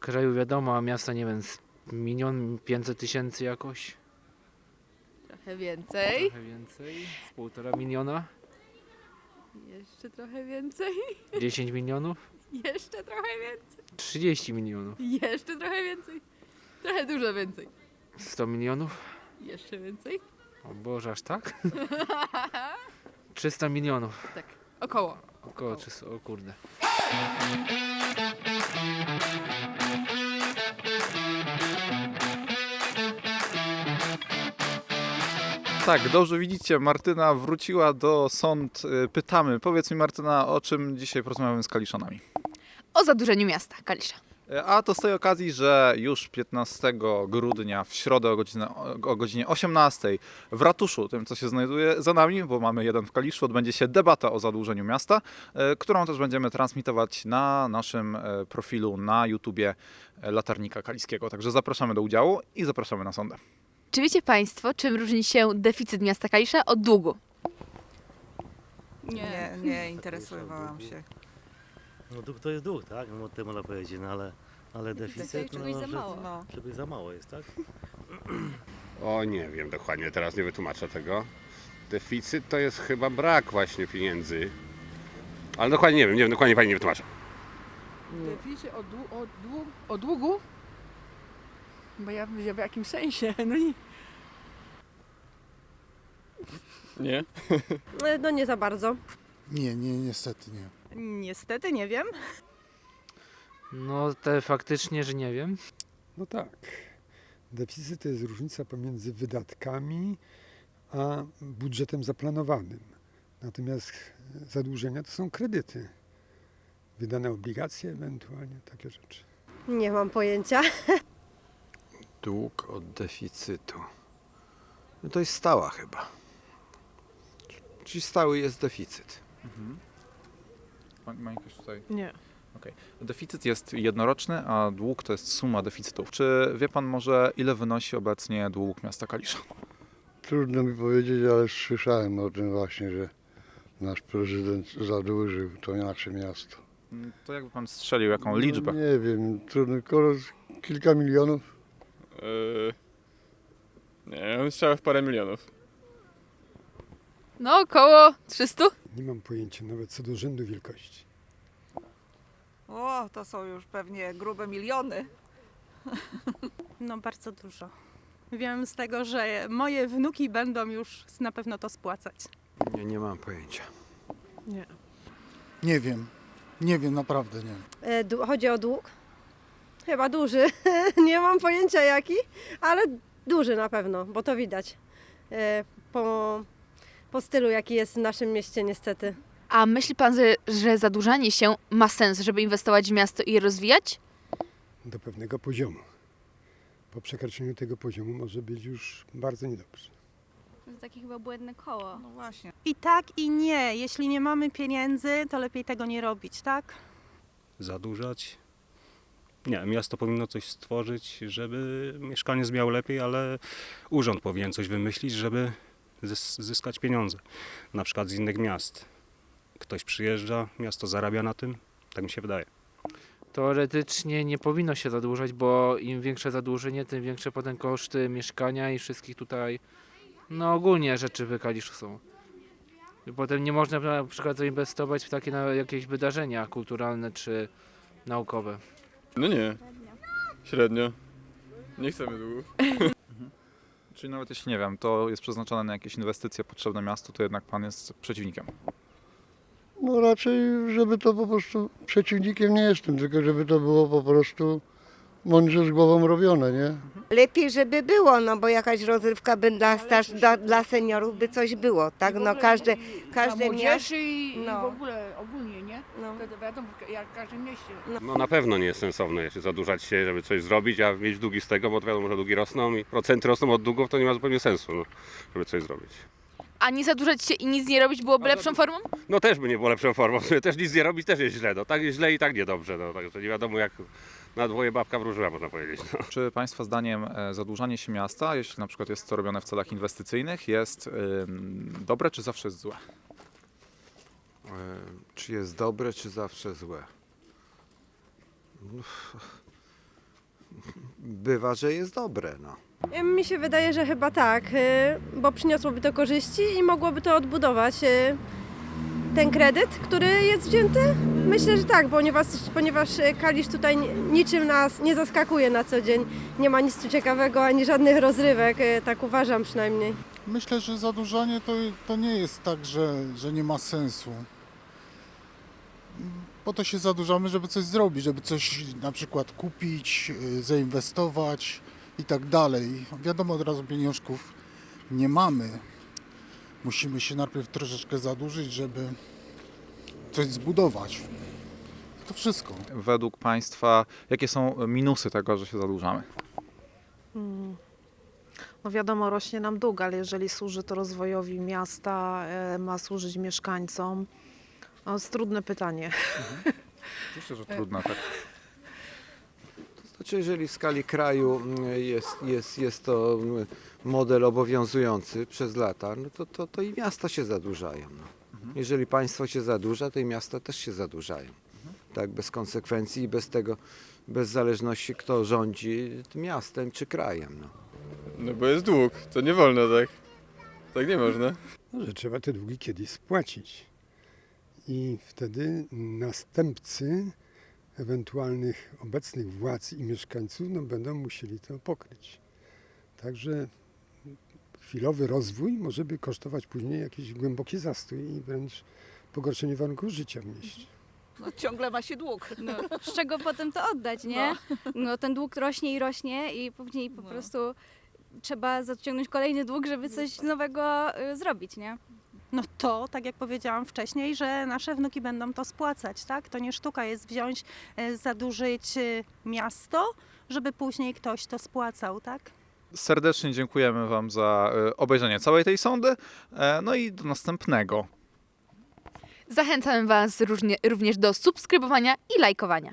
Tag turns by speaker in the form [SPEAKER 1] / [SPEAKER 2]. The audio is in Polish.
[SPEAKER 1] Kraju wiadomo, a miasta nie wiem, z milion pięćset tysięcy jakoś.
[SPEAKER 2] Trochę więcej.
[SPEAKER 1] Trochę więcej. Z półtora miliona.
[SPEAKER 2] Jeszcze trochę więcej.
[SPEAKER 1] 10 milionów.
[SPEAKER 2] Jeszcze trochę więcej.
[SPEAKER 1] 30 milionów.
[SPEAKER 2] Jeszcze trochę więcej. Trochę dużo więcej.
[SPEAKER 1] 100 milionów.
[SPEAKER 2] Jeszcze więcej.
[SPEAKER 1] O Boże, aż tak? 300 milionów.
[SPEAKER 2] Tak, około.
[SPEAKER 1] Około 300, o kurde.
[SPEAKER 3] Tak, dobrze widzicie, Martyna wróciła do sąd. Y, Pytamy, powiedz mi Martyna, o czym dzisiaj porozmawiamy z Kaliszanami.
[SPEAKER 2] O zadłużeniu miasta Kalisza.
[SPEAKER 3] Y, A to z tej okazji, że już 15 grudnia w środę o godzinie, o godzinie 18 w ratuszu, tym co się znajduje za nami, bo mamy jeden w Kaliszu, odbędzie się debata o zadłużeniu miasta, y, którą też będziemy transmitować na naszym profilu na YouTubie Latarnika Kaliskiego. Także zapraszamy do udziału i zapraszamy na sądę.
[SPEAKER 2] Czy wiecie Państwo, czym różni się deficyt miasta Kalisza od długu?
[SPEAKER 4] Nie, nie interesowałam się.
[SPEAKER 5] No dług to jest dług, tak? No to można powiedzieć, no ale, ale deficyt, no, że,
[SPEAKER 4] No.
[SPEAKER 5] żeby za mało jest, tak?
[SPEAKER 6] O, nie wiem dokładnie, teraz nie wytłumaczę tego. Deficyt to jest chyba brak właśnie pieniędzy. Ale dokładnie nie wiem, nie wiem, dokładnie pani nie wytłumaczę.
[SPEAKER 7] Deficyt o, dłu- o, dłu- o długu? Bo ja ja w jakim sensie? No nie.
[SPEAKER 8] Nie?
[SPEAKER 9] No nie za bardzo.
[SPEAKER 10] Nie, nie, niestety nie.
[SPEAKER 4] Niestety nie wiem.
[SPEAKER 1] No te faktycznie, że nie wiem.
[SPEAKER 10] No tak. Deficyt to jest różnica pomiędzy wydatkami a budżetem zaplanowanym. Natomiast zadłużenia to są kredyty. Wydane obligacje ewentualnie, takie rzeczy.
[SPEAKER 9] Nie mam pojęcia.
[SPEAKER 11] Dług od deficytu. No to jest stała chyba. Czyli stały jest deficyt.
[SPEAKER 3] Pani ma jakieś tutaj...
[SPEAKER 4] Nie.
[SPEAKER 3] Okej. Deficyt jest jednoroczny, a dług to jest suma deficytów. Czy wie pan może, ile wynosi obecnie dług miasta Kalisza?
[SPEAKER 10] Trudno mi powiedzieć, ale słyszałem o tym właśnie, że nasz prezydent zadłużył to nasze miasto.
[SPEAKER 3] Mm, To jakby pan strzelił, jaką liczbę?
[SPEAKER 10] No, nie wiem, trudno, kilka milionów.
[SPEAKER 8] Yy, nie, strzelał w parę milionów.
[SPEAKER 2] No około 300.
[SPEAKER 10] Nie mam pojęcia nawet co do rzędu wielkości.
[SPEAKER 4] O, to są już pewnie grube miliony.
[SPEAKER 12] No bardzo dużo. Wiem z tego, że moje wnuki będą już na pewno to spłacać.
[SPEAKER 11] Nie, nie mam pojęcia.
[SPEAKER 10] Nie wiem. Nie wiem, naprawdę nie.
[SPEAKER 9] E, dłu- Chodzi o dług? Chyba duży. nie mam pojęcia jaki, ale duży na pewno, bo to widać. E, Po, po stylu, jaki jest w naszym mieście niestety.
[SPEAKER 2] A myśli Pan, że, że zadłużanie się ma sens, żeby inwestować w miasto i je rozwijać?
[SPEAKER 10] Do pewnego poziomu. Po przekroczeniu tego poziomu może być już bardzo niedobrze.
[SPEAKER 12] To jest takie chyba błędne koło.
[SPEAKER 4] No właśnie.
[SPEAKER 12] I tak i nie. Jeśli nie mamy pieniędzy, to lepiej tego nie robić, tak?
[SPEAKER 5] Zadłużać. Nie, miasto powinno coś stworzyć, żeby mieszkaniec miał lepiej, ale urząd powinien coś wymyślić, żeby zys- zyskać pieniądze. Na przykład z innych miast. Ktoś przyjeżdża, miasto zarabia na tym, tak mi się wydaje.
[SPEAKER 1] Teoretycznie nie powinno się zadłużać, bo im większe zadłużenie, tym większe potem koszty mieszkania i wszystkich tutaj, no ogólnie rzeczy w są. Potem nie można na przykład zainwestować w takie jakieś wydarzenia kulturalne czy naukowe.
[SPEAKER 8] No nie. Średnio. Nie chcemy długów.
[SPEAKER 3] Czyli nawet jeśli nie wiem, to jest przeznaczone na jakieś inwestycje potrzebne miastu, to jednak pan jest przeciwnikiem.
[SPEAKER 10] No raczej, żeby to po prostu przeciwnikiem nie jestem, tylko żeby to było po prostu mądrze z głową robione, nie?
[SPEAKER 9] Lepiej, żeby było, no bo jakaś rozrywka by dla, starsz, dla, dla seniorów by coś było, tak? No każde, każde miasto.
[SPEAKER 7] młodzieży i, i
[SPEAKER 9] No.
[SPEAKER 7] w ogóle ogólnie, nie?
[SPEAKER 9] No.
[SPEAKER 7] To wiadomo, jak w każdym mieście.
[SPEAKER 6] No na pewno nie jest sensowne się zadłużać się, żeby coś zrobić, a mieć długi z tego, bo to wiadomo, że długi rosną i procenty rosną od długów, to nie ma zupełnie sensu, no, żeby coś zrobić.
[SPEAKER 2] A nie zadłużać się i nic nie robić byłoby lepszą formą?
[SPEAKER 6] No też by nie było lepszą formą, też nic nie robić też jest źle, no tak jest źle i tak niedobrze, no także nie wiadomo jak na dwoje babka wróżyła, można powiedzieć. No.
[SPEAKER 3] Czy Państwa zdaniem e, zadłużanie się miasta, jeśli na przykład jest to robione w celach inwestycyjnych, jest dobre czy zawsze jest złe?
[SPEAKER 11] E, czy jest dobre, czy zawsze złe? Bywa, że jest dobre. No.
[SPEAKER 9] Mi się wydaje, że chyba tak, e, bo przyniosłoby to korzyści i mogłoby to odbudować e, ten kredyt, który jest wzięty. Myślę, że tak, ponieważ, ponieważ e, Kalisz tutaj ni- niczym nas nie zaskakuje na co dzień. Nie ma nic tu ciekawego ani żadnych rozrywek, e, tak uważam przynajmniej.
[SPEAKER 13] Myślę, że zadłużanie to, to nie jest tak, że, że nie ma sensu. Po to się zadłużamy, żeby coś zrobić, żeby coś na przykład kupić, y, zainwestować i tak dalej. Wiadomo, od razu pieniążków nie mamy. Musimy się najpierw troszeczkę zadłużyć, żeby coś zbudować. To wszystko.
[SPEAKER 3] Według Państwa, jakie są minusy tego, że się zadłużamy?
[SPEAKER 14] Hmm. No wiadomo, rośnie nam dług, ale jeżeli służy to rozwojowi miasta, e, ma służyć mieszkańcom, no, jest trudne pytanie.
[SPEAKER 3] Myślę, że trudne, tak.
[SPEAKER 11] To znaczy, jeżeli w skali kraju mm, jest, jest, jest to model obowiązujący przez lata, no to, to, to i miasta się zadłużają. No. Jeżeli państwo się zadłuża, to i miasta też się zadłużają. Tak, bez konsekwencji i bez tego, bez zależności kto rządzi tym miastem czy krajem. No.
[SPEAKER 8] No bo jest dług, to nie wolno tak. Tak nie można.
[SPEAKER 10] No, że trzeba te długi kiedyś spłacić. I wtedy następcy ewentualnych obecnych władz i mieszkańców no, będą musieli to pokryć. Także chwilowy rozwój może by kosztować później jakiś głęboki zastój i wręcz pogorszenie warunków życia w mieście.
[SPEAKER 4] No, ciągle ma się dług.
[SPEAKER 15] No, z czego potem to oddać, nie? No. ten dług rośnie i rośnie i później po
[SPEAKER 4] No.
[SPEAKER 15] prostu trzeba zaciągnąć kolejny dług, żeby coś nowego y, zrobić, nie?
[SPEAKER 12] No to, tak jak powiedziałam wcześniej, że nasze wnuki będą to spłacać, tak? To nie sztuka jest wziąć, e, zadłużyć e, miasto, żeby później ktoś to spłacał, tak?
[SPEAKER 3] Serdecznie dziękujemy Wam za e, obejrzenie całej tej sądy. E, No i do następnego.
[SPEAKER 2] Zachęcamy Was również do subskrybowania i lajkowania.